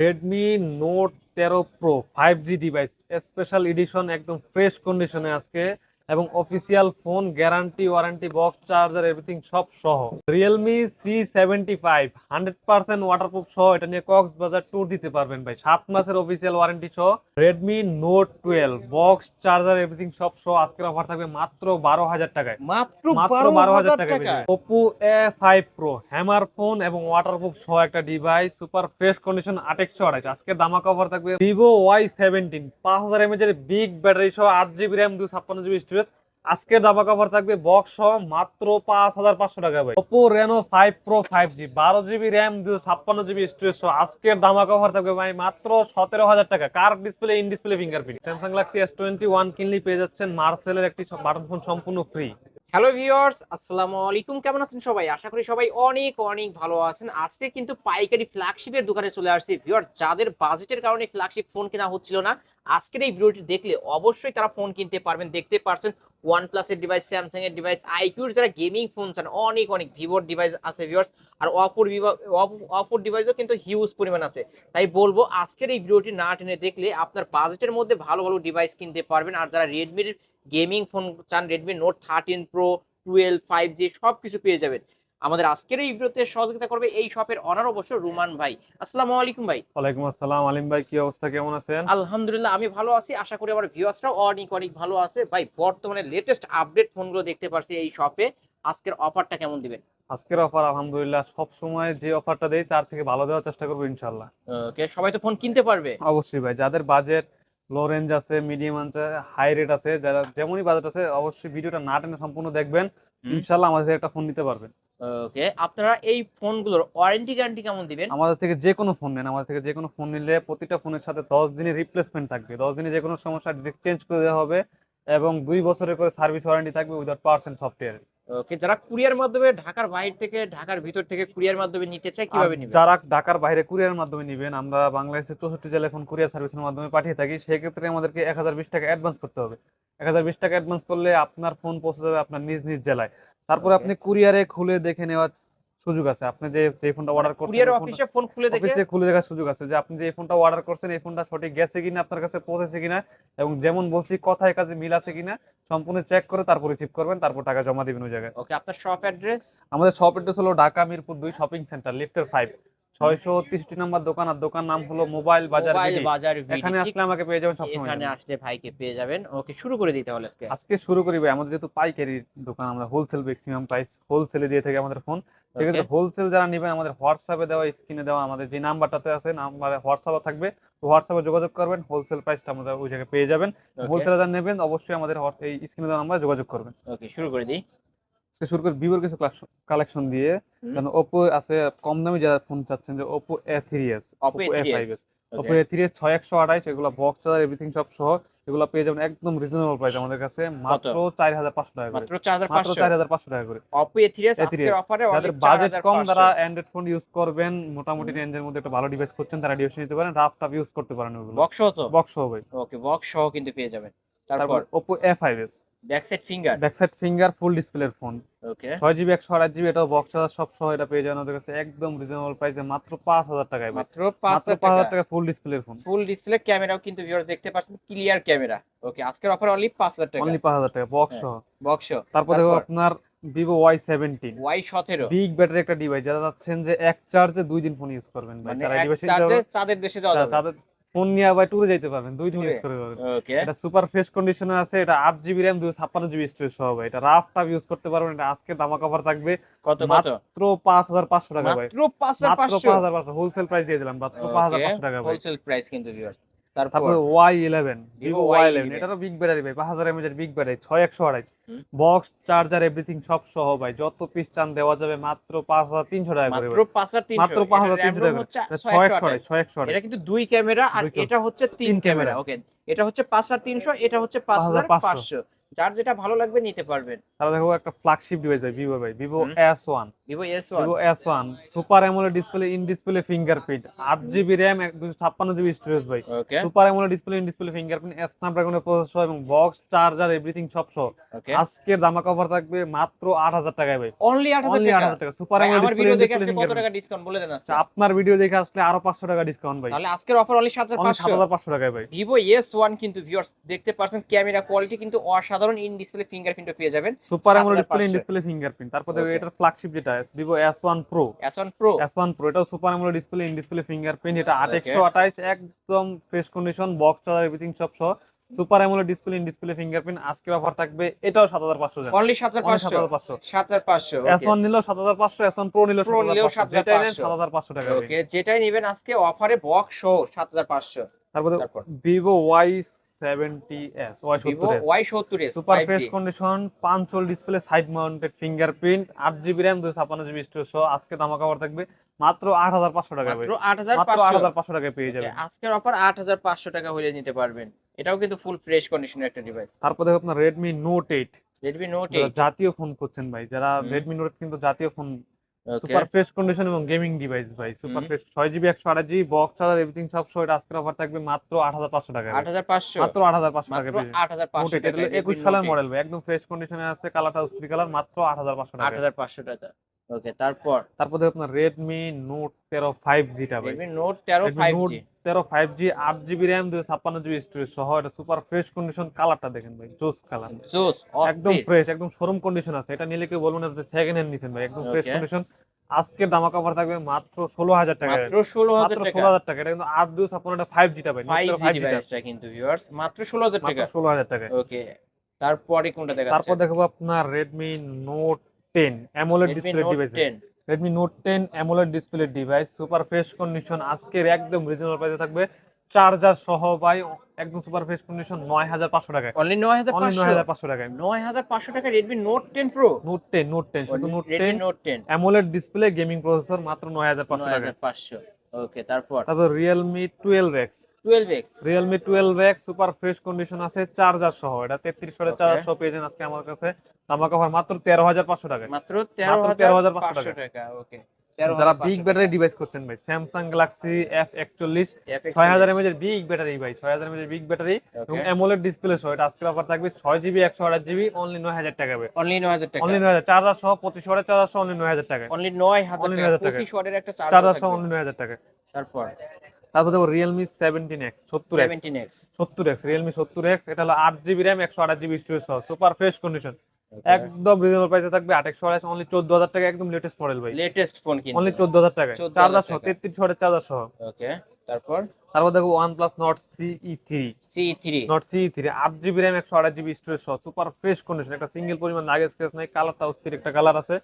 Redmi note তেরো pro five G device special edition একদম fresh কন্ডিশনে আজকে। এবং official phone guarantee warranty box charger everything সব সহ। Realme C seventy five hundred percent waterproof সহ এটা নিয়ে কক্সবাজার ট্যুর দিতে পারবেন ভাই। সাত মাসের অফিসিয়াল ওয়ারেন্টি সহ। Redmi note twelve box charger everything সব সহ আজকের অফার থাকবে মাত্র বারো হাজার টাকায়। মাত্র মাত্র বারো হাজার হাজার টাকা টাকা Oppo A five pro hammer phone এবং ওয়াটারপ্রুফ সহ একটা ডিভাইস সুপার ফ্রেশ কন্ডিশন আটেকশো আড়াইশ। আজকে দামা কভার থাকবে ভিভো ওয়াই সেভেন্টিন পাঁচ হাজার এমএচ এর বিগ ব্যাটারি সহ আট জিবি র্যাম দুই ছাপ্পান্ন জিবি আজকের দাবা কভার থাকবে বক্স সহ মাত্র পাঁচ হাজার পাঁচশো টাকা ভাই। Oppo Reno five pro five G বারো জিবি র্যাম দুশো ছাপ্পান্ন জিবি স্টোরেজ আজকের দামা কভার থাকবে ভাই মাত্র সতেরো হাজার টাকা। কার display in display fingerprint Samsung Galaxy S twenty one কিনলি পেয়ে যাচ্ছেন মার্সেলের একটি বাটন ফোন সম্পূর্ণ ফ্রি হ্যালো ভিউয়ার্স আসসালামু আলাইকুম কেমন আছেন সবাই? আশা করি সবাই অনেক অনেক ভালো আছেন। আজকে কিন্তু পাইকারি ফ্ল্যাগশিপের দোকানে চলে আসছি। ভিউয়ার্স যাদের বাজেটের কারণে ফ্ল্যাগশিপ ফোন কেনা হচ্ছিল না, আজকের এই ভিডিওটি দেখলে অবশ্যই তারা ফোন কিনতে পারবেন। দেখতে পারছেন ওয়ান প্লাসের ডিভাইস স্যামসাং এর ডিভাইস আইকিউর যারা গেমিং ফোন চান, অনেক অনেক ভিভোর ডিভাইস আছে ভিউয়ার্স আর অপর অপর ডিভাইসও কিন্তু হিউজ পরিমাণ আছে। তাই বলব, আজকের এই ভিডিওটি না টেনে দেখলে আপনার বাজেটের মধ্যে ভালো ভালো ডিভাইস কিনতে পারবেন। আর যারা রেডমির গেমিং ফোন চান Redmi note thirteen pro twelve five G সব কিছু পেয়ে যাবেন। আমাদের আজকের এই ভিডিওতে সহযোগিতা করবে এই শপের অনার অবশ্য রুমান ভাই। আসসালামু আলাইকুম ভাই। ওয়ালাইকুম আসসালাম আলিম ভাই কি অবস্থা? কেমন আছেন? আলহামদুলিল্লাহ আমি ভালো আছি। আশা করি আমার ভিউয়ার্সরাও অনেক অনেক ভালো আছে। ভাই বর্তমানে লেটেস্ট আপডেট ফোনগুলো দেখতে পারছি এই শপে আজকের অফারটা কেমন দিবেন? আজকের অফার আলহামদুলিল্লাহ সব সময় যে অফারটা দেই তার থেকে ভালো দেওয়ার চেষ্টা করব ইনশাল্লাহ ওকে সবাই তো ফোন কিনতে পারবে। অবশ্যই ভাই যাদের বাজেট লো রেঞ্জ আছে মিডিয়াম আছে হাই রেট আছে যারা যেমনই বাজেট আছে অবশ্যই ভিডিওটা না টেনে সম্পূর্ণ দেখবেন। ইনশাল্লাহ আমাদের একটা ফোন নিতে পারবেন। ওকে আপনারা এই ফোনগুলোর ওয়ারেন্টি গ্যারান্টি কেমন দিবেন? আমাদের থেকে যে কোনো ফোন নেন আমাদের থেকে যে কোনো ফোন নিলে প্রতিটা ফোনের সাথে দশ দিনের রিপ্লেসমেন্ট থাকবে। দশ দিনে যে কোনো সমস্যা চেঞ্জ করে দেওয়া হবে এবং দুই বছরের করে সার্ভিস ওয়ারেন্টি থাকবে উইদাউট পার্সেন্ট সফটওয়্যার ওকে যারা কুরিয়ার মাধ্যমে ঢাকার বাইরে থেকে ঢাকার ভিতর থেকে কুরিয়ার মাধ্যমে নিতে চায় কীভাবে নেবেন যারা ঢাকার বাইরে কুরিয়ার মাধ্যমে নিবেন আমরা বাংলাদেশের চৌষট্টি জেলায় এখন কুরিয়ার সার্ভিসের মাধ্যমে পাঠিয়ে থাকি সেক্ষেত্রে আমাদেরকে এক হাজার বিশ টাকা অ্যাডভান্স করতে হবে। এক হাজার বিশ টাকা অ্যাডভান্স করলে আপনার ফোন পৌঁছে যাবে আপনার নিজ নিজ জেলায়। তারপরে. আপনি কুরিয়ারে খুলে দেখে নেওয়ার সুযোগ আছে। আপনি যে যে ফোনটা অর্ডার করছেন কুরিয়ার অফিসে ফোন খুলে দেখে? অফিসে খুলে দেখার সুযোগ আছে যে আপনি যে এই ফোনটা অর্ডার করছেন এই ফোনটা সঠিক গেছে কিনা আপনার কাছে পৌঁছেছে কিনা এবং যেমন বলছি কথায় কাজে মিল আছে কিনা সম্পূর্ণ চেক করে তারপর রিসিভ করবেন তারপর টাকা জমা দিবেন ওই জায়গায়। ওকে আপনার শপ অ্যাড্রেস আমাদের শপ অ্যাড্রেস হলো ঢাকা মিরপুর দুই শপিং সেন্টার লিফটের ফাইভ ছয়শো তেষট্টি নাম্বার দোকান আর দোকান নাম হলো মোবাইল বাজার বাজার এখানে আসলে আমাকে পেয়ে যাবেন সবসময়। এখানে আসলে ভাইকে পেয়ে যাবেন। ওকে শুরু করে দিতে হলে আজকে। আজকে শুরু করি ভাই আমাদের যেহেতু পাইকারি দোকান আমরা হোলসেল ম্যাক্সিমাম প্রাইস হোলসেলে দিয়ে থাকি আমাদের ফোন সেক্ষেত্রে হোলসেল যারা নেবেন আমাদের হোয়াটসঅ্যাপে দেওয়া স্ক্রিনে দেওয়া আমাদের যে নাম্বারটাতে আছে নাম্বার হোয়াটসঅ্যাপে থাকবে হোয়াটসঅ্যাপে যোগাযোগ করবেন হোলসেল প্রাইসটা আমাদের ওই জায়গায় পেয়ে যাবেন। হোলসেলে যারা নেবেন অবশ্যই আমাদের এই স্ক্রিনে দেওয়া নাম্বারে যোগাযোগ করবেন। ওকে শুরু করে দিই। আজকে শুরু করি ভিভোর কিছু কালেকশন দিয়ে কারণ ওপো আছে কম দামে যারা ফোন চাচ্ছেন যে Oppo A three S Oppo A five S Oppo A three S ছয় একশো আঠাইশ এগুলো বক্স চার্জার এভরিথিং সব সহ এগুলো পেয়ে যাবেন একদম রিজনেবল প্রাইস আমাদের কাছে মাত্র চার হাজার পাঁচশো টাকা করে। মাত্র চার হাজার পাঁচশো টাকা করে। Oppo A three S A3s আজকের অফারে যাদের বাজেট কম তারা অ্যান্ড্রয়েড ফোন ইউজ করবেন মোটামুটি রেঞ্জের মধ্যে একটা ভালো ডিভাইস করছেন তারা ডিভাইস নিতে পারেন রাফ টাফ ইউজ করতে পারেন ওগুলো। বক্স সহ তো? বক্স সহ হবে ওকে বক্স সহ কিন্তু পেয়ে যাবেন। তারপর back side finger back side finger full ডিসপ্লের ফোন ওকে ছয় জিবি একশো আঠাশ জিবি এটাও বক্স চার্জার সব সহ এটা পেয়ে যাবেন। ওদের কাছে একদম রিজনেবল প্রাইসে মাত্র পাঁচ হাজার টাকায় মাত্র পাঁচ মাত্র পাঁচ হাজার হাজার টাকা টাকা ফুল ডিসপ্লের ফোন ফুল ডিসপ্লে ক্যামেরাও কিন্তু ভিউয়ার দেখতে পাচ্ছেন ক্লিয়ার ক্যামেরা ওকে আজকের অফার অনলি পাঁচ হাজার টাকা। অনলি পাঁচ হাজার টাকা বক্স হ্যাঁ। সহ। বক্স তারপর দেখো আপনার ভিভো ওয়াই সেভেন্টিন ওয়াই সতেরো। বিগ ব্যাটারি একটা ডিভাইস যারা চাচ্ছেন যে এক চার্জে দুই দিন ফোন ইউজ করবেন ভাই। মানে তারা ডিভাইস চাঁদের দেশে যাওয়া যাবে। ফোন নিয়ে আবার ট্যুরে যাইতে পারবেন দুই দিন ইউজ করে পারবেন। এটা সুপার ফ্রেশ কন্ডিশনে আছে এটা আট জিবি র্যাম দুশো ছাপ্পান্ন জিবি স্টোরেজ সহ ভাই। এটা রাফ টাপ ইউজ করতে পারবেন এটা আজকে দামা কভার থাকবে। কত মাত্র পাঁচ হাজার পাঁচশো টাকা ভাই। মাত্র পাঁচ মাত্র পাঁচশো? পাঁচ হাজার পাঁচশো হোলসেল প্রাইস দিয়ে দিলাম মাত্র পাঁচ হাজার পাঁচশো টাকা ভাই। হোলসেল প্রাইস কিন্তু তারপর তারপরে Y eleven Vivo Y eleven এটারও বিগ ব্যাটারি ভাই পাঁচ হাজার এমএচ বিগ ব্যাটারি ছয় একশো আড়াইশ। বক্স চার্জার এভরিথিং সব সহ ভাই যত পিস চান দেওয়া যাবে মাত্র পাঁচ হাজার তিনশো টাকা করে মাত্র পাঁচ হাজার তিনশো টাকা। ছয় একশো আড়াইশ। ছয় একশো এটা কিন্তু দুই ক্যামেরা আর এটা হচ্ছে তিন ক্যামেরা ক্যামেরা। ওকে এটা হচ্ছে পাঁচ হাজার তিনশো এটা হচ্ছে পাঁচ হাজার পাঁচশো। যার যেটা ভালো লাগবে নিতে পারবেন। তারা দেখো একটা ফ্ল্যাগশিপ ডিভাইস ভাই ভিভো ভাই Vivo hmm. S one Vivo S one Vivo S one super AMOLED display in display fingerprint আট জিবি র্যাম দুশো ছাপ্পান্ন জিবি স্টোরেজ ভাই। Okay super AMOLED display in display fingerprint স্ন্যাপড্রাগনের processor এবং box charger everything সব সহ। ওকে আজকের দামা cover থাকবে মাত্র আট হাজার টাকায় ভাই। অনলি আট অনলি আট হাজার হাজার টাকা সুপার অ্যামোলেড ডিসপ্লে কত টাকা ডিসকাউন্ট বলে দেন আজকে? আপনার ভিডিও দেখে আসলে আরও পাঁচশো টাকা ডিসকাউন্ট ভাই। তাহলে আজকের অফার অনলি সাত হাজার অনলি সাত পাঁচশো হাজার পাঁচশো টাকায় ভাই। ভিভো এস ওয়ান কিন্তু ভিউয়ার্স দেখতে পারছেন ক্যামেরা কোয়ালিটি কিন্তু অসাধারণ সাধারণ ইন ডিসপ্লে ফিঙ্গারপ্রিন্টও পেয়ে যাবেন। Super AMOLED display in display fingerprint তারপরে এটার ফ্ল্যাগশিপ যেটা Vivo S1 Pro S1 Pro S1 Pro এটা super AMOLED display in display fingerprint এটা 828 একদম fresh condition box charger everything সব সহ। Super AMOLED display in display fingerprint আজকে offer থাকবে এটাও 7500 টাকা অনলি 7500 7500 S1 নিলো 7500 S1 Pro নিলো 7500 যেটাই নেন 7500 টাকা ওকে যেটাই নেবেন আজকে অফারে বক্স সহ 7500 তারপরে। Vivo Y 70s Y70s super fresh condition পাঁচল display side mounted টাকা নিতে পারবেন। এটাও কিন্তু ফুল ফ্রেশ একটা ডিভাইস তারপর দেখো আপনার জাতীয় ফোন করছেন ভাই যারা রেডমি নোট কিন্তু জাতীয় ফোন সুপার ফ্রেশ কন্ডিশন এবং গেমিং ডিভাইস ভাই। সুপার। ফ্রেশ ছয় জিবি একশো আট জিবি বক্স চার্জার এভরিথিং সব সহ এটা আজকের অফার থাকবে মাত্র আট হাজার পাঁচশো টাকা আট হাজার পাঁচশো? মাত্র আট হাজার পাঁচশো টাকা আট হাজার পাঁচশো টাকা একুশ সালের মডেল ভাই। একদম ফ্রেশ কন্ডিশনে আছে কালারটা উস্ত্রি কালার মাত্র আট হাজার পাঁচশো আট হাজার পাঁচশো টাকা। ওকে তারপর? তারপর দেখো আপনার রেডমি নোট তেরো ফাইভ জিটা ভাই। Redmi Note জি তেরো ফাইভ জি আট জিবি র্যাম দুশো ছাপ্পান্ন জিবি স্টোরেজ সহ এটা সুপার ফ্রেশ কন্ডিশন কালারটা দেখেন ভাই জোস কালার জোস একদম ফ্রেশ একদম শোরুম কন্ডিশন আছে। এটা নিলে কেউ বলবেন আপনি সেকেন্ড হ্যান্ড নিছেন ভাই একদম ফ্রেশ কন্ডিশন আজকে দামা কভার থাকবে মাত্র ষোলো হাজার টাকা। মাত্র ষোলো হাজার মাত্র টাকা। ষোলো হাজার টাকা এটা কিন্তু আট দুশো ছাপ্পান্ন এটা ফাইভ জিটা ভাই ফাইভ জি ফাইভ কিন্তু ভিউয়ার্স মাত্র ষোলো হাজার মাত্র টাকা। ষোলো হাজার টাকা। ওকে তারপরে কোনটা দেখা তারপর দেখব আপনার Redmi note ten AMOLED display device Redmi note ten AMOLED display device super fresh condition আজকের একদম রিজনেবল প্রাইসে থাকবে। চার্জার সহ ভাই একদম সুপার ফ্রেশ কন্ডিশন নয় হাজার পাঁচশো টাকায়। অনলি নয় হাজার অনলি নয় পাঁচশো হাজার পাঁচশো টাকায়। নয় হাজার পাঁচশো টাকা Redmi note ten pro note ten note ten শুধু note Redmi ten note ten AMOLED display gaming processor মাত্র নয় হাজার পাঁচশো টাকা হাজার পাঁচশো। ওকে তারপর? তারপর twelve X Realme twelve X super fresh condition আছে চার্জার সহ। এটা তেত্রিশ ওয়াটের Okay. চার্জার সহ পেয়ে যান আজকে আমার কাছে। দাম কভার মাত্র তেরো হাজার পাঁচশো টাকায়। মাত্র তেরো হাজার 13,500 পাঁচশো টাকা। টাকা ওকে যারা বিগ ব্যাটারি ডিভাইস করছেন ভাই স্যামসাং গ্যালাক্সি এফ একচল্লিশ ছয় হাজার এমএজ এর বিগ ব্যাটারি ভাই ছয় হাজার এমএজ এর বিগ ব্যাটারি এবং অ্যামোলেড ডিসপ্লে সহ এটা আজকের অফার থাকবে ছয় জিবি একশো আঠাশ জিবি অনলি নয় হাজার টাকা ভাই। অনলি নয় হাজার টাকা। অনলি নয় হাজার চার্জার সহ পঁচিশ ওয়াটের চার্জার সহ অনলি নয় হাজার টাকা। অনলি নয় হাজার Only টাকা। 9,000 টাকা। পঁচিশ ওয়াটের একটা চার্জার সহ অনলি নয় হাজার টাকা। তারপর? তারপর দেখো রিয়েলমি সেভেন্টিন এক্স সত্তর এক্স সত্তর এক্স রিয়েলমি সত্তর এক্স এটা হলো আট জিবি র্যাম একশো আঠাশ জিবি স্টোরেজ সহ সুপার ফ্রেশ কন্ডিশন একদম রিজনেবল প্রাইসে থাকবে। আঠাশশো আঠাশ অনলি চোদ্দ হাজার টাকা একদম লেটেস্ট মডেল ভাই। লেটেস্ট ফোন কিন্তু অনলি চোদ্দ হাজার টাকা 14,000 চার্জার সহ টাকা। তেত্রিশ ওয়াটের চার্জার সহ। ওকে তারপর? তারপর দেখো one plus Nord CE three C three Nord C three আট জিবি র্যাম একশো আঠাশ জিবি স্টোরেজ সহ। সুপার ফ্রেশ কন্ডিশন একটা সিঙ্গেল পরিমাণ লাগেজ কেস নাই কালারটা অস্থির একটা কালার আছে।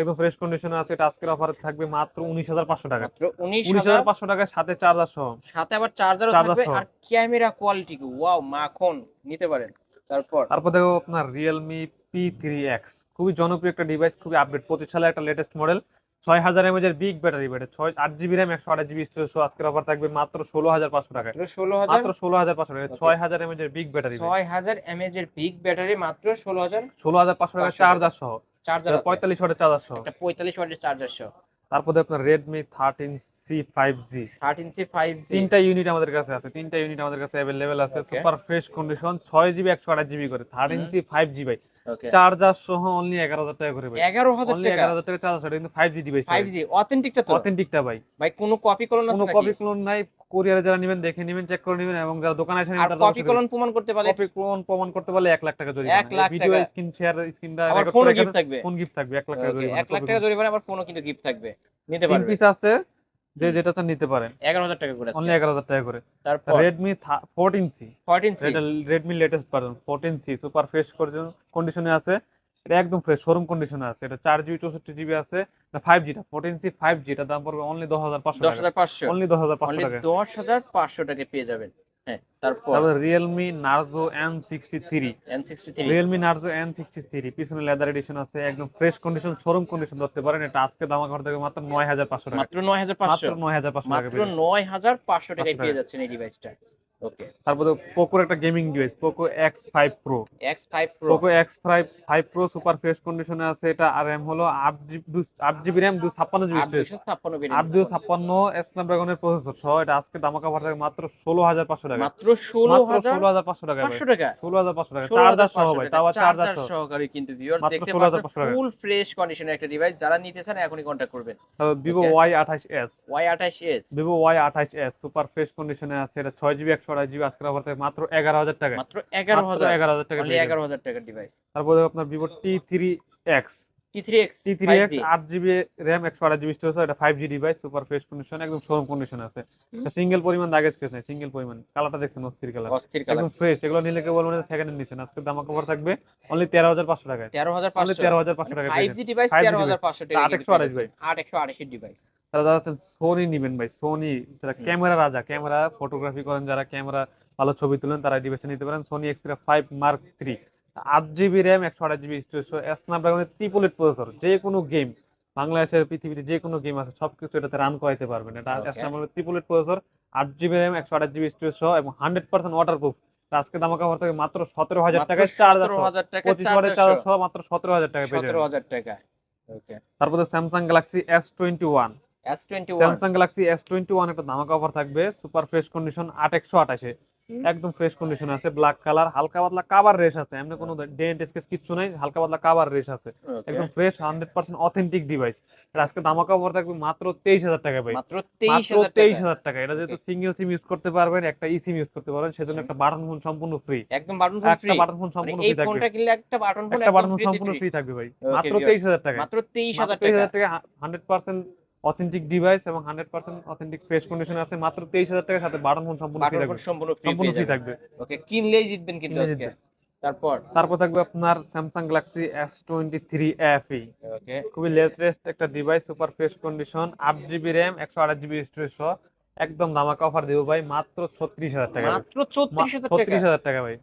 একদম ফ্রেশ কন্ডিশনে আছে এটা আজকের অফার থাকবে মাত্র উনিশ হাজার পাঁচশো টাকা। মাত্র উনিশ উনিশ হাজার হাজার পাঁচশো টাকার সাথে চার্জার সহ। সাথে আবার চার্জারও Charger থাকবে আর ক্যামেরা কোয়ালিটি ওয়াও মাখন নিতে পারেন। তারপর? তারপর দেখো আপনার রিয়েলমি পি থ্রি এক্স খুবই জনপ্রিয় একটা ডিভাইস খুবই আপডেট পঁচিশ সালে একটা লেটেস্ট মডেল ছয় হাজার এমএজ এর বিগ ব্যাটারি ব্যাটারি ছয় আট জিবি র্যাম একশো আঠাশ জিবি স্টোরেজ আজকের অফার থাকবে মাত্র ষোলো হাজার পাঁচশো টাকায়। ষোলো হাজার? মাত্র ষোলো হাজার পাঁচশো টাকা ছয় হাজার এমএজ এর বিগ ব্যাটারি ছয় হাজার এমএজ এর বিগ ব্যাটারি মাত্র ষোলো হাজার ষোলো হাজার পাঁচশো টাকা। চার্জার সহ। চার্জার পঁয়তাল্লিশ ওয়াটের চার্জার সহ। পঁয়তাল্লিশ ওয়াটের চার্জার সহ। তারপর আপনার Redmi thirteen C five G thirteen C five G তিনটা ইউনিট আমাদের কাছে আছে। তিনটা ইউনিট আমাদের কাছে অ্যাভেলেবেল আছে। সুপার ফ্রেশ কন্ডিশন ছয় জিবি একশো আঠাশ জিবি করে। থার্টিন সি ফাইভ জি ভাই। চার্জার সহ অনলি এগারো হাজার টাকা করে ভাই। এগারো হাজার টাকা? এগারো হাজার টাকা চার্জার কিন্তু five G device five G অথেন্টিকটা তো? অথেন্টিকটা ভাই। ভাই কোনো কপি কলন আছে কোনো কপি ক্লোন নাই কোরিয়ারে যারা নেবেন দেখে নেবেন চেক করে নেবেন এবং যারা দোকানে আসেন আর কপি কলন প্রমাণ করতে পারলে? কপি ক্লোন প্রমাণ করতে পারলে এক লাখ টাকা জরিমানা। এক লাখ ভিডিও। স্ক্রিন শেয়ার স্ক্রিনটা করে গিফট থাকবে। ফোন গিফট থাকবে এক লাখ টাকা জরিমানা এক লাখ টাকা জরিমানা আবার ফোনও কিন্তু গিফট থাকবে। নিতে তিন পারবে। পিস আছে? যে যেটা চান নিতে পারেন। এগারো হাজার টাকা করে অনলি এগারো হাজার টাকা করে। তারপর? সি ফোরটিন সি এটা Redmi latest version fourteen C super fresh কন্ডিশনে আছে। এটা একদম ফ্রেশ শোরুম কন্ডিশনে আছে। এটা চার জিবি চৌষট্টি জিবি আছে। জিটা ফোরটিন সি ফাইভ জি এটা দাম পড়বে অনলি দশ হাজার পাঁচশো দশ টাকা হাজার পাঁচশো। অনলি দশ হাজার পাঁচশো অনলি টাকা। দশ হাজার পাঁচশো টাকা পেয়ে যাবেন। হ্যাঁ তারপর? Three N Realme Narzo N sixty three পিছনে লেদার এডিশন আছে একদম ফ্রেশ কন্ডিশন শোরুম কন্ডিশন ধরতে পারেন। এটা আজকে দাম ঘর থেকে মাত্র নয় হাজার পাঁচশো টাকা। মাত্র নয় হাজার পাঁচশো। মাত্র নয় হাজার পাঁচশো টাকা মাত্র নয় হাজার পাঁচশো টাকায় পেয়ে টাকা। যাচ্ছেন এই ডিভাইসটা ওকে। তারপরে পোকোর একটা gaming device Poco X five pro X five pro Poco X five five pro super fresh কন্ডিশনে আছে এটা আর র্যাম হলো আট জিবি আট জিবি র্যাম দুশো ছাপ্পান্ন জিবি আট স্টোরেজ দুশো ছাপ্পান্ন আট দুশো ছাপ্পান্ন স্ন্যাপড্রাগনের প্রসেসর সহ এটা আজকে ভাড়া মাত্র ষোলো হাজার পাঁচশো টাকা মাত্র ষোলো ষোলো হাজার পাঁচশো টাকা পাঁচশো টাকা ষোলো হাজার পাঁচশো টাকা চার্জার সহ ভাই তাও চার্জার সহ। সহকারে কিন্তু ভিউয়ার্স মাত্র দেখতে 16,500 পাচ্ছেন। ফুল ফ্রেশ কন্ডিশনের একটা ডিভাইস যারা নিতে চান এখনই কন্ট্যাক্ট করবেন। ভিভো. ওয়াই আঠাশ এস ওয়াই আঠাশ এস ভিভো ওয়াই আঠাশ এস সুপার ফ্রেশ কন্ডিশনে আছে এটা ছয় জিবি একশো আঠাশ জিবি আজকের অফার থেকে মাত্র এগারো হাজার টাকা মাত্র এগারো হাজার। এগারো হাজার টাকা এগারো হাজার টাকার ডিভাইস তারপরে আপনার Vivo T three X storage এটা ডিভাইস সুপার ফ্রেশ কন্ডিশন একদম শোরুম কন্ডিশন আছে। সিঙ্গেল পরিমাণ দাগেজ কেস নাই সিঙ্গেল পরিমাণ। কালারটা দেখছেন অস্থির কালার অস্থির কালার একদম ফ্রেশ এগুলো নিলে কেউ বলবেন সেকেন্ড হ্যান্ড আজকে দাম কভার থাকবে অনলি তেরো হাজার পাঁচশো টাকায়। তেরো হাজার অনলি পাঁচশো তেরো হাজার পাঁচশো টাকায় ফাইভ ডিভাইস 5G তেরো হাজার টাকা আট একশো আঠাশ ভাই। ডিভাইস তারা যারা সোনি নিবেন ভাই। সোনি যারা ক্যামেরা রাজা ক্যামেরা ফটোগ্রাফি করেন যারা ক্যামেরা ভালো ছবি তুলেন তারা ডিভাইসটা নিতে পারেন। Sony Xperia five mark three আট জিবি র্যাম একশো আঠাশ জিবি স্টোরেজ স্ন্যাপড্রাগনের ট্রিপলেট প্রসেসর যে কোনো গেম বাংলাদেশের পৃথিবীতে যে কোনো গেম আছে সবকিছু এটাতে রান করাইতে পারবেন। এটা. স্ন্যাপড্রাগনের ট্রিপলেট প্রসেসর আট জিবি র্যাম একশো আঠাশ জিবি স্টোরেজ সহ এবং হান্ড্রেড পার্সেন্ট ওয়াটারপ্রুফ আজকে দাম কভার থেকে মাত্র সতেরো হাজার টাকায় চার্জার পঁচিশ ওয়াটের চার্জার সহ মাত্র সতেরো হাজার টাকা পেয়ে সতেরো হাজার টাকা তারপরে Samsung Galaxy S twenty one Samsung Galaxy S twenty one একটা ধামাকা অফার থাকবে সুপার ফ্রেশ কন্ডিশন আট একশো আঠাশে। একদম ফ্রেশ কন্ডিশন আছে ব্ল্যাক কালার হালকা পাতলা কাবার রেশ আছে এমনি কোনো ডেন্ট স্কেচ কিচ্ছু নাই হালকা পাতলা কাবার রেশ আছে। একদম fresh hundred percent authentic device আজকে ধামাকা অফার থাকবে মাত্র তেইশ হাজার টাকা ভাই। মাত্র তেইশ মাত্র হাজার তেইশ টাকা এটা যেহেতু সিঙ্গেল সিম ইউজ করতে পারবেন একটা ই সিম ইউজ করতে পারবেন সেজন্য একটা বাটন ফোন সম্পূর্ণ ফ্রি একদম বাটন ফোন ফ্রি একটা বাটন ফোন সম্পূর্ণ ফ্রি থাকবে। ফোনটা কিনলে একটা বাটন ফোন একটা বাটন একদম ফোন সম্পূর্ণ ফ্রি থাকবে ভাই। মাত্র viewers। তেইশ হাজার টাকা মাত্র তেইশ মাত্র হাজার তেইশ টাকা হাজার টাকা। হান্ড্রেড পার্সেন্ট অথেন্টিক ডিভাইস এবং hundred percent authentic fresh condition আছে মাত্র তেইশ হাজার টাকার সাথে বাটন ফোন সম্পূর্ণ ফ্রি থাকবে। সম্পূর্ণ ফ্রি থাকবে। ওকে কিনলেই জিতবেন কিন্তু আজকে। তারপর? তারপর থাকবে আপনার Samsung Galaxy S twenty three FE okay খুবই লেটেস্ট একটা ডিভাইস সুপার ফ্রেশ কন্ডিশন আট জিবি র্যাম একশো আঠাশ জিবি স্টোরেজ সহ। একদম ধামাকা অফার দেবো ভাই মাত্র ছত্রিশ হাজার টাকা। মাত্র ছত্রিশ হাজার টাকা। ভাই।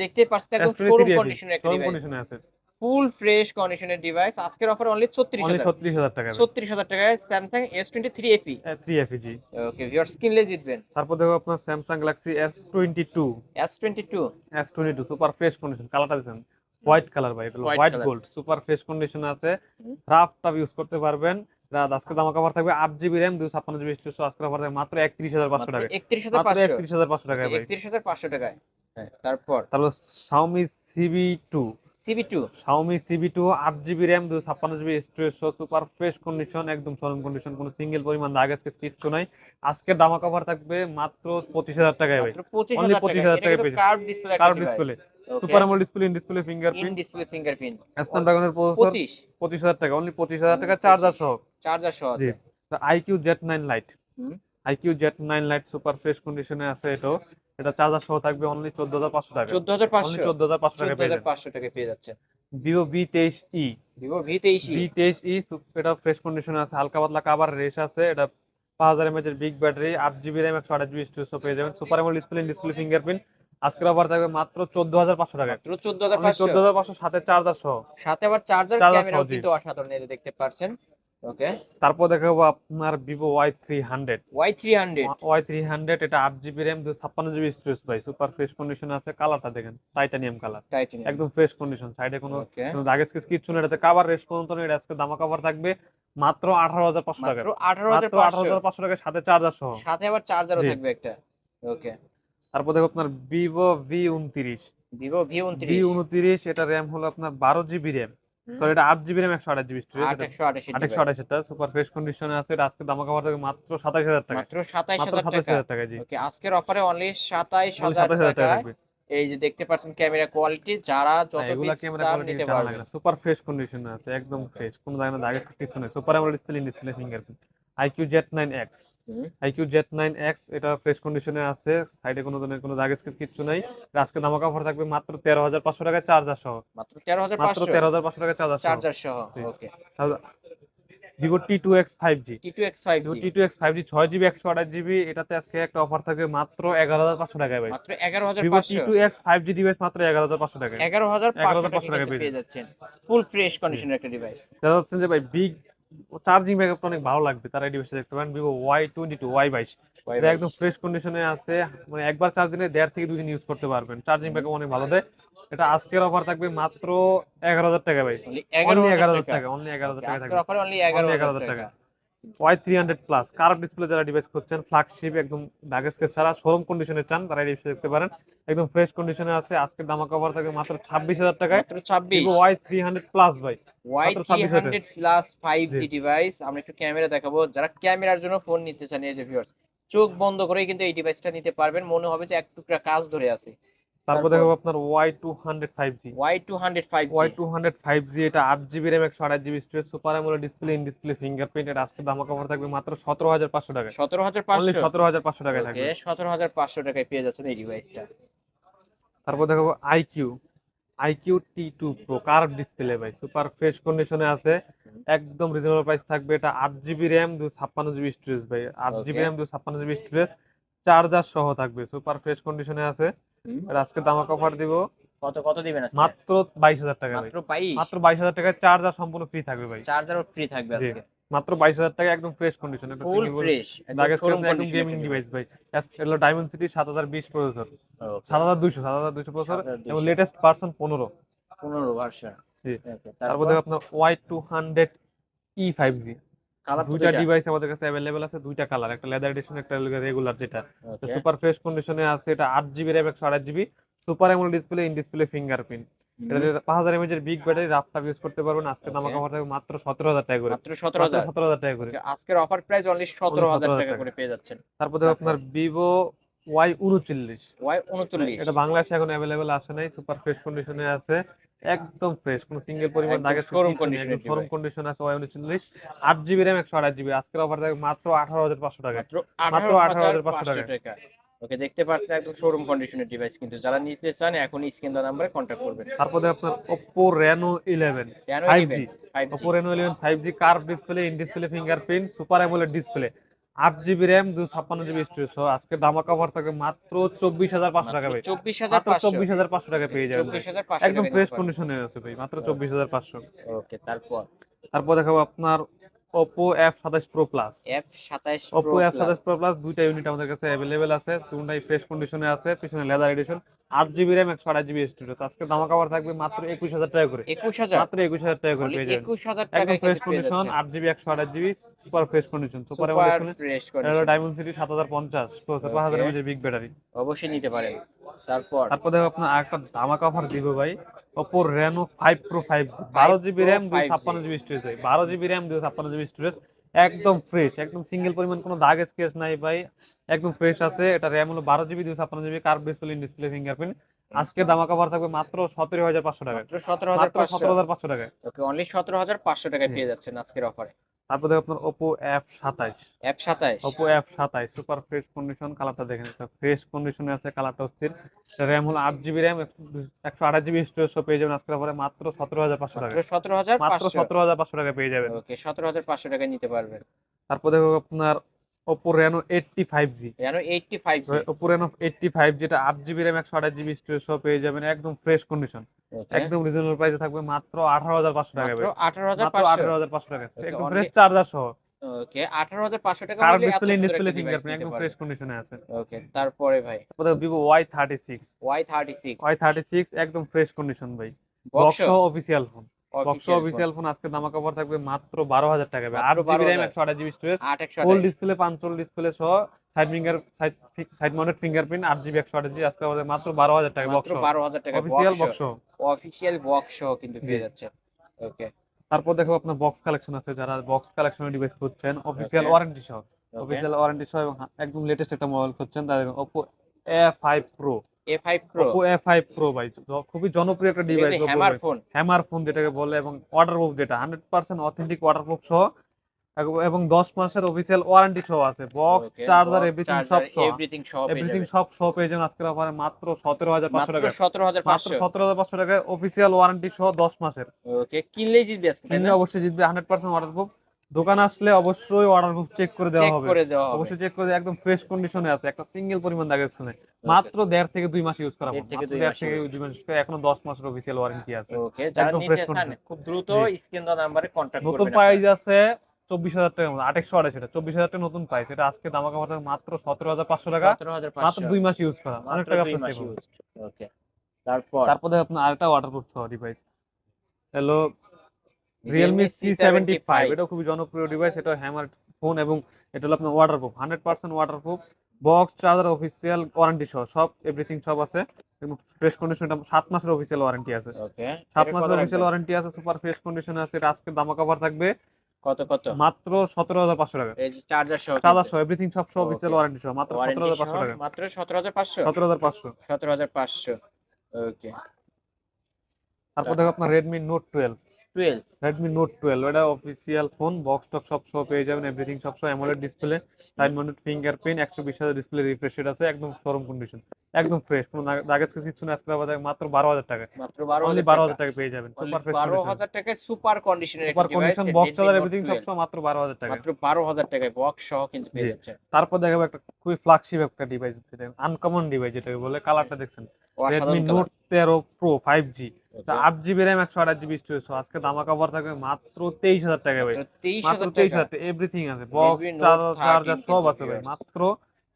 দেখতে পাচ্ছেন একদম শোরুম FE, একটা ডিভাইস কন্ডিশনে আছে। ফুল ফ্রেশ কন্ডিশনের ডিভাইস। আজকের অফার অনলি ছত্রিশ ছত্রিশ হাজার টাকা ছত্রিশ হাজার টাকায় Samsung S twenty three FE three FE G. Okay viewers কিনলে জিতবেন। তারপর দেখো আপনার Samsung Galaxy S twenty two S twenty two S twenty two super fresh condition কালারটা দিচ্ছেন হোয়াইট কালার ভাই এটা white gold super fresh condition আছে। রাফ টাফ ইউজ করতে পারবেন। আজকে দামা কভার থাকবে আট জিবি র্যাম দুশো ছাপ্পান্ন জিবি স্টোরেজ আজকে অফার থাকবে মাত্র একত্রিশ হাজার পাঁচশো টাকা একত্রিশ হাজার পাঁচশো। একত্রিশ হাজার পাঁচশো টাকায় ভাই। একত্রিশ হাজার পাঁচশো টাকায়। হ্যাঁ তারপর? তারপর Xiaomi Civi two Civi two Xiaomi Civi two আট জিবি র্যাম দুশো ছাপ্পান্ন জিবি স্টোরেজ সহ সুপার ফ্রেশ কন্ডিশন একদম শোরুম কন্ডিশন কোনো সিঙ্গেল পরিমাণ দাগ আজকে কিচ্ছু নাই। আজকে দামা কভার থাকবে মাত্র পঁচিশ হাজার টাকায় ভাই। মাত্র পঁচিশ Only হাজার 25,000 টাকা টাকায় পেয়ে curve display curve display super AMOLED display in display in fingerprint display fingerprint স্ন্যাপড্রাগনের processor পঁচিশ। পঁচিশ হাজার টাকা অনলি পঁচিশ হাজার টাকা চার্জার সহ। চার্জার সহ আছে। IQOO Z nine lite. IQOO Z nine lite super fresh কন্ডিশনে আছে এটাও। এটা চার্জার সহ থাকবে অনলি চোদ্দ হাজার পাঁচশো টাকা। চোদ্দ হাজার অনলি পাঁচশো চোদ্দ হাজার পাঁচশো টাকা পেয়ে হাজার যাবেন পাঁচশো টাকা পেয়ে যাচ্ছে। ভিভো বি তেইশ ই ভিভো ভি তেইশ বি তেইশ ই এটা ফ্রেশ কন্ডিশনে আছে। হালকা পাতলা কাবার রেস আছে। এটা পাঁচ হাজার এমএচ এর বিগ ব্যাটারি আট জিবি র্যাম একশো আঠাশ জিবি স্টোরেজ পেয়ে যাবেন। Super AMOLED display display fingerprint আজকের অফার থাকবে মাত্র চোদ্দ হাজার পাঁচশো টাকা। চোদ্দ হাজার পাঁচশো। সাথে চার্জার সহ। সাথে আবার চার্জার ক্যামেরাও কিন্তু অসাধারণ দেখতে পাচ্ছেন। ওকে। তারপর দেখাবো আপনার Vivo Y three hundred Y three hundred Y three hundred এটা আট জিবি র্যাম ছাপ্পান্ন জিবি স্টোরেজ ভাই। সুপার ফ্রেশ কন্ডিশন আছে কালারটা দেখেন টাইটানিয়াম কালার একদম ফ্রেশ কন্ডিশন সাইডে কোনো দাগেজ কিছু কিচ্ছু না এটাতে কাভার রেস পর্যন্ত নেই এটা আজকে দামা কাভার থাকবে মাত্র আঠারো হাজার পাঁচশো টাকা। আঠারো হাজার আঠারো হাজার পাঁচশো টাকার সাথে চার্জার সহ। সাথে আবার চার্জারও থাকবে একটা। ওকে। তারপর দেখো আপনার ভিভো ভি উনত্রিশ। ভিভো ভি উনত্রিশ। ভি উনত্রিশ এটা র্যাম হলো আপনার বারো জিবি র্যাম সরি এটা আট জিবি র্যাম একশো আঠাশ জিবি একশো আঠাশি আঠাশশো আঠাশ এটা সুপার ফ্রেশ কন্ডিশনে আছে। এটা আজকে দামা কাপড় মাত্র সাতাশ হাজার টাকা। মাত্র সাতাশ হাজার টাকা। জি। ওকে আজকের অফারে অনলি সাতাশ হাজার টাকা। এই যে দেখতে পাচ্ছেন ক্যামেরা কোয়ালিটি যারা যত এগুলা ক্যামেরা কোয়ালিটি নিতে না। সুপার ফ্রেশ কন্ডিশন আছে একদম ফ্রেশ কোনো জায়গায় দাগে কিছু নেই। Super AMOLED display in display fingerprint iQOO Z nine X iQOO Z nine X এটা ফ্রেশ কন্ডিশনে আছে সাইডে কোনো ধরনের কোনো দাগে কিছু নাই। আজকে দামাকা অফার থাকবে মাত্র তেরো হাজার পাঁচশো টাকা চার্জার সহ মাত্র তেরো হাজার মাত্র তেরো হাজার পাঁচশো টাকা চার্জার চার্জার সহ okay. Vivo T two X five G T two X five Vivo T two X five G ছয় জিবি একশো আঠাশ জিবি এটাতে আজকে একটা অফার থাকবে মাত্র এগারো হাজার পাঁচশো টাকায় ভাই। মাত্র এগারো হাজার Vivo T two X five G device মাত্র এগারো হাজার পাঁচশো টাকায়। এগারো হাজার 11,500 পাঁচশো টাকা পেয়ে যাচ্ছেন। ফুল ফ্রেশ কন্ডিশনের একটা ডিভাইস দেখা যাচ্ছে যে ভাই বিগ চার্জিং ব্যাকআপটা অনেক ভালো লাগবে তারা এই ডিভাইসটা দেখতে পারেন Vivo Y twenty two Y বাইশ। এটা একদম ফ্রেশ কন্ডিশনে আছে মানে একবার চার্জ দিলে দেড় থেকে দুদিন ইউজ করতে পারবেন। চার্জিং ব্যাকআপ অনেক ভালো দেয়। এটা আজকের অফার থাকবে মাত্র এগারো হাজার টাকা ভাই। এগারো এগারো হাজার টাকা। অনলি এগারো হাজার টাকা থাকবে। এগারো হাজার টাকা। Y three hundred plus curve display যারা ডিভাইস করছেন ফ্ল্যাগশিপ একদম ছাড়া শোরুম কন্ডিশনে চান তারা এই দেখতে পারেন। একদম ফ্রেশ কন্ডিশনে আছে আজকের দামা কভার থাকবে মাত্র ছাব্বিশ হাজার টাকায়। ছাব্বিশ। ওয়াই থ্রি হান্ড্রেড প্লাস ভাই Y three hundred plus five G G. Device আমরা একটু ক্যামেরা দেখাবো। যারা ক্যামেরার জন্য ফোন নিতে চান এই যে ভিউয়ার্স চোখ বন্ধ করে কিন্তু এই ডিভাইসটা নিতে পারবেন। মনে হবে যে এক টুকরা কাজ ধরে আছে। তারপর? দেখাবো আপনার Y two hundred five G Y two hundred five Y two hundred five G এটা আট জিবি র্যাম একশো আঠাশ GB storage super AMOLED display in display fingerprint এটা আজকে দামা কভার থাকবে মাত্র সতেরো হাজার পাঁচশো টাকায়। সতেরো হাজার অনলি পাঁচশো সতেরো হাজার পাঁচশো টাকায় থাকবে। সতেরো হাজার পাঁচশো টাকায় পেয়ে যাচ্ছেন এই ডিভাইসটা তারপর দেখাবো iQOO iQOO T two pro curve display ভাই সুপার ফ্রেশ কন্ডিশনে আছে। একদম রিজনেবল প্রাইস থাকবে এটা আট জিবি র্যাম দু ছাপ্পান্ন জিবি স্টোরেজ ভাই আট জিবি. র্যাম দু ছাপ্পান্ন জিবি স্টোরেজ চার্জার সহ থাকবে সুপার ফ্রেশ কন্ডিশনে আছে। আজকে দাম অফার দিব। কত কত দিবেন আজকে? মাত্র 22000 টাকা মাত্র 22 মাত্র 22000 টাকায় চার্জার সম্পূর্ণ ফ্রি থাকবে ভাই। চার্জারও ফ্রি থাকবে আজকে? মাত্র 22000 টাকা একদম ফ্রেশ কন্ডিশনে একটা ফুল ফ্রেশ একদম গেমিং ডিভাইস ভাই। এলো ডায়মন্ড সিটি 7020 প্রসেসর 7200 7200 প্রসেসর এবং লেটেস্ট ভার্সন 15 15 ভার্সন জি। তারপর দেখো আপনার Y200 E5G কালার দুইটা ডিভাইস আমাদের কাছে অ্যাভেলেবেল আছে দুইটা কালার একটা লেদার এডিশন একটা রেগুলার যেটা। সুপার ফ্রেশ কন্ডিশনে আছে এটা আট জিবি র্যাম একশো আঠাশ জিবি সুপার এমন ডিসপ্লে ইন ডিসপ্লে ফিঙ্গারপ্রিন্ট এটা পাঁচ হাজার এমএচ এর বিগ ব্যাটারি রাফটাপ ইউজ করতে পারবেন আজকে দাম. কভার থাকবে মাত্র সতেরো হাজার টাকা করে। মাত্র সতেরো হাজার। সতেরো হাজার টাকা করে। আজকের অফার প্রাইস অনলি সতেরো হাজার 17,000 টাকা। করে পেয়ে যাচ্ছেন। তারপর আপনার ভিভো ওয়াই উনচল্লিশ। ওয়াই উনচল্লিশ। এটা বাংলাদেশে এখন অ্যাভেলেবেল আসে নাই সুপার ফ্রেশ কন্ডিশনে আছে। একদম ফ্রেশ কোনো সিঙ্গেল পরিমাণ শোরুম কন্ডিশন আছে ওয়াই উনচল্লিশ আট জিবি র্যাম একশো আঠাশ জিবি আজকের অফার থাকবে মাত্র আঠারো হাজার পাঁচশো টাকা মাত্র আঠারো হাজার 18,500 পাঁচশো টাকা। ওকে দেখতে পাচ্ছেন একদম শোরুম কন্ডিশনের ডিভাইস কিন্তু। যারা নিতে চান এখন স্ক্রিন দা নাম্বারে কন্ট্যাক্ট করবেন। তারপর আপনার নেবেন G five Oppo Reno eleven five G curve display in display fingerprint super AMOLED display আট জিবি র্যাম দু ছাপ্পান্ন জিবি স্টোরেজ সহ আজকে দামা কভার থাকে মাত্র চব্বিশ হাজার পাঁচশো টাকা ভাই। চব্বিশ হাজার চব্বিশ হাজার পাঁচশো টাকা পেয়ে পাঁচশো একদম ফ্রেশ কন্ডিশনে আছে ভাই মাত্র চব্বিশ হাজার পাঁচশো। ওকে তারপর? তারপর দেখাবো আপনার এফ সাতাশ প্রো প্লাস এফ সাতাইশ ওপো এফ সাতাশ দুইটা ইউনিট আমাদের কাছে অ্যাভেলেবেল আছে। দুটাই ফ্রেশ কন্ডিশনে আছে পিছনে লেদার এডিশন আট জিবি র্যাম একশো আঠাশ জিবি স্টোরেজ আজকে দামা কভার থাকবে মাত্র একুশ হাজার টাকা করে। একুশ হাজার? মাত্র একুশ হাজার টাকা করে পেয়ে যাবেন। একুশ হাজার একদম ফ্রেশ কন্ডিশন যাচ্ছেন। আট জিবি একশো আঠাশ GB super fresh condition super fresh হলো কন্ডিশন ডায়মন্ড সিটি সাত হাজার পঞ্চাশ প্রসেসর পাঁচ হাজার বিগ ব্যাটারি অবশ্যই নিতে পারেন। তারপর? তারপর দেখো আপনার আরেকটা ধামাকা অফার দিব ভাই। Reno five pro five G বারো জিবি র্যাম দুই ছাপ্পান্ন জিবি স্টোরেজ বারো জিবি র্যাম দুই ছাপ্পান্ন জিবি স্টোরেজ একদম ফ্রেশ একদম সিঙ্গেল পরিমাণ কোনো দাগ স্কেচ নাই ভাই একদম ফ্রেশ আছে এটা র্যাম হলো বারো জিবি দুই ছাপ্পান্ন GB curve display display fingerprint আজকে দামা কভার থাকবে মাত্র সতেরো হাজার পাঁচশো টাকা সতেরো হাজার পাঁচশো। টাকা ওকে অনলি সতেরো হাজার পাঁচশো টাকায়। পেয়ে যাচ্ছেন আজকের অফারে তারপর দেখো আপনার ওপো এফ সাতাইশ। এফ সাতাইশ। ওপো এফ সাতাইশ সুপার ফ্রেশ কন্ডিশন কালারটা দেখেন একটা ফ্রেশ কন্ডিশনে আছে কালারটা অস্থির। র্যাম হলো আট জিবি র্যাম একশো আঠাশ জিবি স্টোরেজ পেয়ে যাবেন। আজকের পরে মাত্র সতেরো হাজার পাঁচশো টাকা। সতেরো হাজার মাত্র সতেরো হাজার পাঁচশো টাকা পেয়ে যাবেন। ওকে সতেরো হাজার পাঁচশো টাকায় নিতে পারবেন। তারপর দেখো আপনার Oppo Reno eight T five G যেন eight T five Oppo Reno eight T five যেটা আট জিবি র্যাম একশো আঠাশ জিবি স্টোরেজ সহ পেয়ে যাবেন একদম ফ্রেশ কন্ডিশন একদম রিজনেবল প্রাইসে থাকবে মাত্র আঠারো হাজার পাঁচশো টাকা মাত্র টাকা। একদম ফ্রেশ চার্জার সহ। ওকে টাকা কার্ভ ডিসপ্লে ডিসপ্লে ফিঙ্গারপ্রিন্ট একদম ফ্রেশ কন্ডিশনে আছে। ওকে তারপরে ভাই? তারপর একদম ফ্রেশ কন্ডিশন ভাই। Box official phone box official phone আজকে দামা কভার থাকবে মাত্র বারো হাজার টাকা মাত্র জিবি র্যাম 12,000 একশো আঠাশ GB storage full display punch hole display সহ side finger side side mounted fingerprint আট জিবি একশো আঠাশ জিবি আজকে আমাদের মাত্র বারো হাজার টাকা বক্স বারো হাজার টাকা অফিসিয়াল বক্স অফিসিয়াল বক্স কিন্তু পেয়ে যাচ্ছে। ওকে তারপর দেখো আপনার বক্স কালেকশন আছে যারা বক্স কালেকশনের ডিভাইস করছেন অফিসিয়াল ওয়ারেন্টি সহ। অফিসিয়াল ওয়ারেন্টি সহ এবং একদম লেটেস্ট একটা মোবাইল করছেন তাদের Oppo A five pro A five pro Oppo A ভাই খুবই জনপ্রিয় একটা device hammer phone hammer phone যেটাকে বলে এবং ওয়াটারপ্রুফ যেটা হান্ড্রেড পার্সেন্ট অথেন্টিক ওয়াটারপ্রুফ সহ এবং- এবং দশ মাসের অফিসিয়াল ওয়ারেন্টি সহ আছে। বক্স চার্জার এভরিথিং সব সহ। এভরিথিং সহ এভরিথিং সব সহ পেয়ে যাবেন। আজকের অফারে মাত্র সতেরো হাজার পাঁচশো মাত্র টাকা। সতেরো হাজার মাত্র পাঁচশো সতেরো হাজার পাঁচশো টাকায় অফিসিয়াল ওয়ারেন্টি সহ দশ মাসের। ওকে কিনলেই জিতবে আজকে কিনলে অবশ্যই জিতবে হান্ড্রেড পার্সেন্ট ওয়াটারপ্রুফ দোকান আসলে অবশ্যই করে দেওয়া চেক হবে। করে দেওয়া হবে। অবশ্যই চেক করে একদম ফ্রেশ কন্ডিশনে আছে। একটা সিঙ্গেল পরিমাণ দাগের শুনে মাত্র দেড় থেকে দুই মাস ইউজ করা দেড় থেকে দুই দেড় থেকে দুই মাস এখনও দশ মাসের অফিসিয়াল ওয়ারেন্টি আছে। একদম চান condition। খুব দ্রুত। স্ক্রিন দেওয়া নাম্বারে কন্ট্যাক্ট নতুন করবেন প্রাইস আছে চব্বিশ হাজার টাকা আটেকশো আড়াইশ সেটা চব্বিশ হাজার টাকা নতুন প্রাইস এটা আজকে দামা কাপড় মাত্র সতেরো হাজার পাঁচশো টাকা। মাত্র দুই মাস ইউজ করা। অনেক টাকা তারপর? তারপর আপনার আরেকটা waterproof device hello Realme C seventy five এটা খুবই জনপ্রিয় ডিভাইস এটা হ্যামার ফোন এবং এটা হলো আপনার waterproof hundred percent waterproof box charger official warranty সহ সব এভরিথিং সব আছে। এবং ফ্রেশ কন্ডিশন এটা সাত মাসের অফিসিয়াল ওয়ারেন্টি আছে। ওকে সাত মাসের অফিসিয়াল ওয়ারেন্টি আছে সুপার ফ্রেশ কন্ডিশন আছে এটা আজকে দামা কভার থাকবে। কত কত? মাত্র সতেরো হাজার পাঁচশো টাকা। এই যে চার্জার সহ চার্জার সহ এভরিথিং সব সহ অফিসিয়াল ওয়ারেন্টি সহ মাত্র সতেরো হাজার পাঁচশো টাকা। মাত্র সতেরো হাজার পাঁচশো? সতেরো হাজার পাঁচশো। সতেরো হাজার পাঁচশো। ওকে তারপর দেখো আপনার Redmi note twelve twelve Redmi note twelve এটা অফিসিয়াল ফোন বক্স টক সব সহ পেয়ে যাবেন এভরিথিং সব সহ অ্যামোলেড ডিসপ্লে টাইম মাউন্টেড ফিঙ্গারপ্রিন্ট একশো বিশ হাজার ডিসপ্লে রিফ্রেশ রেট আছে একদম শোরুম কন্ডিশন একদম ফ্রেশ কোনো দাগেজ কিছু না আজকে বাজারে মাত্র বারো হাজার টাকা মাত্র বারো অনলি হাজার বারো হাজার টাকা পেয়ে যাবেন সুপার ফ্রেশ বারো হাজার টাকায় সুপার কন্ডিশনের super condition box charger everything সব সহ মাত্র বারো হাজার টাকা মাত্র বারো হাজার টাকায় বক্স সহ কিন্তু পেয়ে যাচ্ছে তারপর দেখাবো একটা খুবই ফ্ল্যাগশিপ একটা ডিভাইস আনকমন ডিভাইস যেটাকে বলে কালারটা দেখছেন। রেডমি অসাধারণ নোট তেরো প্রো ফাইভ জি colour। আট জিবি র্যাম একশো আঠাশ জিবি স্টোরেজ আজকে দামা কভার থাকবে মাত্র তেইশ হাজার টাকা ভাই। মাত্র তেইশ হাজার তেইশ টাকা। হাজার এভরিথিং আছে বক্স চার্জার সব আছে ভাই মাত্র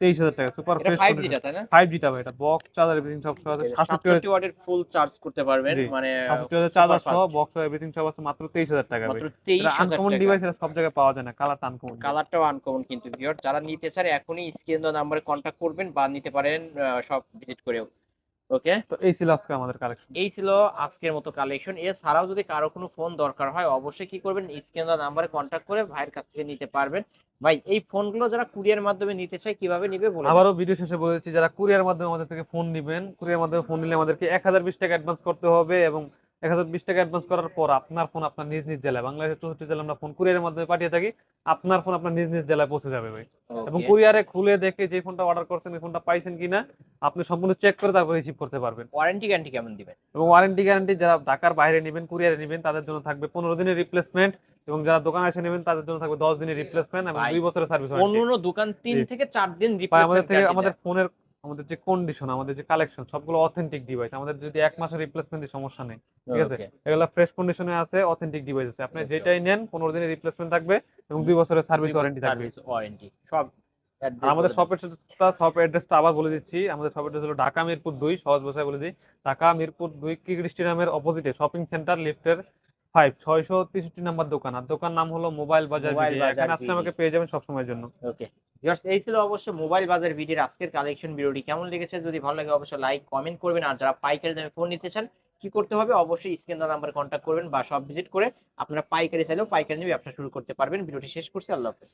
তেইশ হাজার টাকা সুপার ফ্রেশ ফাইভ জিটা তাই না? ফাইভ জিটা ভাই এটা বক্স চার্জার এভরিথিং সব সহ আছে সাতষট্টি ওয়াটের ফুল চার্জ করতে পারবেন মানে সাতষট্টি চার্জার সহ বক্স এভরিথিং সব আছে মাত্র তেইশ হাজার টাকা মাত্র তেইশ আনকমন ডিভাইস এটা সব জায়গায় পাওয়া যায় না কালারটা আনকমন কালারটাও আনকমন কিন্তু ভিউয়ার যারা নিতে চান এখনই স্ক্রিন নাম্বারে কন্ট্যাক্ট করবেন বা নিতে পারেন সব ভিজিট করেও। ওকে? তো এই ছিল আজকে আমাদের কালেকশন এই ছিল আজকের মতো কালেকশন এছাড়াও যদি কারও কোনো ফোন দরকার হয় অবশ্যই কি করবেন? স্ক্রিন দেওয়া নাম্বারে কন্ট্যাক্ট করে ভাইয়ের কাছ থেকে নিতে পারবেন। ভাই এই ফোনগুলো যারা কুরিয়ার মাধ্যমে নিতে চায় কীভাবে নিবে বলুন? আবারও ভিডিও শেষে বলেছি যারা কুরিয়ার মাধ্যমে আমাদের থেকে ফোন নেবেন কুরিয়ার মাধ্যমে ফোন নিলে আমাদেরকে এক হাজার বিশ টাকা অ্যাডভান্স করতে হবে এবং এক হাজার বিশ টাকা অ্যাডভান্স করার পর আপনার ফোন আপনার নিজ নিজ জেলায় বাংলাদেশের চৌষট্টি জেলায় আমরা ফোন কুরিয়ারের মাধ্যমে পাঠিয়ে থাকি আপনার ফোন আপনার নিজ নিজ জেলায় পৌঁছে যাবে ভাই। এবং কুরিয়ারে খুলে দেখে যে ফোনটা অর্ডার করছেন এই ফোনটা পাইছেন কিনা আপনি সম্পূর্ণ চেক করে তারপর রিসিভ করতে পারবেন। ওয়ারেন্টি গ্যারান্টি কেমন দিবেন? এবং ওয়ারেন্টি গ্যারান্টি যারা ঢাকার বাইরে নেবেন কুরিয়ারে নেবেন তাদের জন্য থাকবে পনেরো দিনের রিপ্লেসমেন্ট এবং যারা দোকানে এসে নেবেন তাদের জন্য থাকবে দশ দিনের রিপ্লেসমেন্ট এবং দুই বছরের সার্ভিস অন্য দোকান তিন থেকে চার দিন আমাদের থেকে আমাদের ফোনের আমাদের যে কন্ডিশন আমাদের যে কালেকশন সবগুলো অথেন্টিক ডিভাইস আমাদের যদি এক মাসের রিপ্লেসমেন্টের সমস্যা নেই ঠিক আছে? এগুলো ফ্রেশ কন্ডিশনে আছে অথেন্টিক ডিভাইস আছে। আপনি যেটাই নেন পনেরো দিনের রিপ্লেসমেন্ট থাকবে এবং দুই বছরের সার্ভিস ওয়ারেন্টি থাকবে। ওয়ারেন্টি সব আমাদের শপের শপ অ্যাড্রেসটা আবার বলে দিচ্ছি। আমাদের শপ অ্যাড্রেস হলো ঢাকা মিরপুর দুই সহজ ভাষায় বলে দিই। ঢাকা মিরপুর দুই ক্রিকেট স্টেডিয়ামের অপোজিটে শপিং সেন্টার লিফটের ফাইভ ছয়শো তেষট্টি নাম্বার দোকান। আর দোকান নাম হলো মোবাইল বাজার এখানে আসলে আমাকে পেয়ে যাবেন সবসময়ের জন্য। ওকে ভিউয়ার্স এই ছিল অবশ্য মোবাইল বাজার ভিডিওর আজকের কালেকশন ভিডিওটি কেমন লেগেছে? যদি ভালো লাগে অবশ্যই লাইক কমেন্ট করবেন। আর যারা পাইকারি দামে ফোন নিতে চান কি করতে হবে? অবশ্যই স্ক্রিন নাম্বার কন্ট্যাক্ট করবেন বা সব ভিজিট করে আপনারা পাইকারি চাইলেও পাইকারি নিয়ে ব্যবসা শুরু করতে পারবেন। ভিডিওটি শেষ করছি। আল্লাহ হাফেজ।